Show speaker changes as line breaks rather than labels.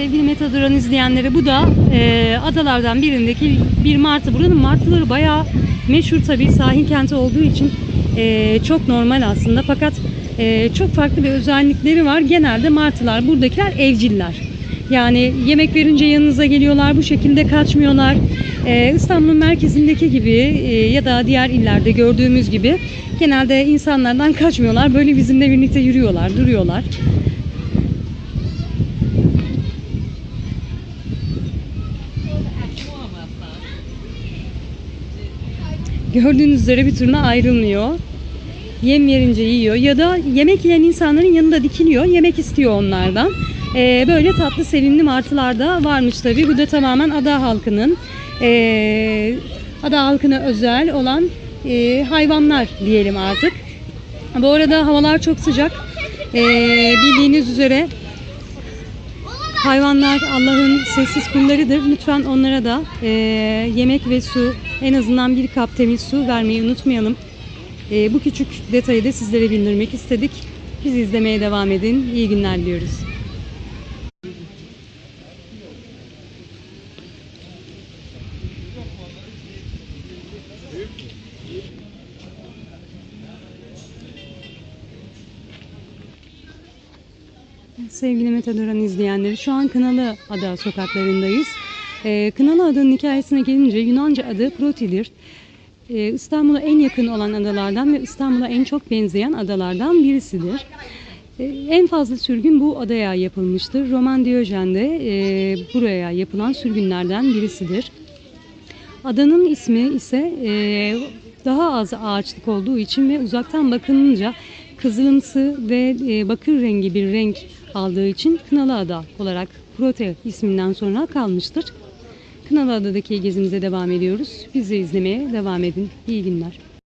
Sevgili Metadoran izleyenleri bu da e, adalardan birindeki bir martı. Buranın martıları bayağı meşhur tabii sahil kenti olduğu için e, çok normal aslında. Fakat e, çok farklı bir özellikleri var. Genelde martılar buradakiler evciller. Yani yemek verince yanınıza geliyorlar bu şekilde kaçmıyorlar. E, İstanbul'un merkezindeki gibi e, ya da diğer illerde gördüğümüz gibi genelde insanlardan kaçmıyorlar. Böyle bizimle birlikte yürüyorlar, duruyorlar. Gördüğünüz üzere bir türlü ayrılmıyor. Yem yerince yiyor ya da yemek yiyen insanların yanında dikiliyor. Yemek istiyor onlardan. Ee, böyle tatlı sevimli martılar da varmış tabii. Bu da tamamen ada halkının ee, ada halkına özel olan ee, hayvanlar diyelim artık. Bu arada havalar çok sıcak. Ee, bildiğiniz üzere Hayvanlar Allah'ın sessiz kullarıdır. Lütfen onlara da e, yemek ve su, en azından bir kap temiz su vermeyi unutmayalım. E, bu küçük detayı da sizlere bildirmek istedik. Bizi izlemeye devam edin. İyi günler diliyoruz. Sevgili Metadoran izleyenleri şu an Kınalı Ada sokaklarındayız. Ee, Kınalı Ada'nın hikayesine gelince Yunanca adı Proti'dir. Ee, İstanbul'a en yakın olan adalardan ve İstanbul'a en çok benzeyen adalardan birisidir. Ee, en fazla sürgün bu adaya yapılmıştır. Roman Diyojen de e, buraya yapılan sürgünlerden birisidir. Adanın ismi ise e, daha az ağaçlık olduğu için ve uzaktan bakılınca kızılımsı ve e, bakır rengi bir renk aldığı için Kınalı Ada olarak Prote isminden sonra kalmıştır. Kınalı Ada'daki gezimize devam ediyoruz. Bizi izlemeye devam edin. İyi günler.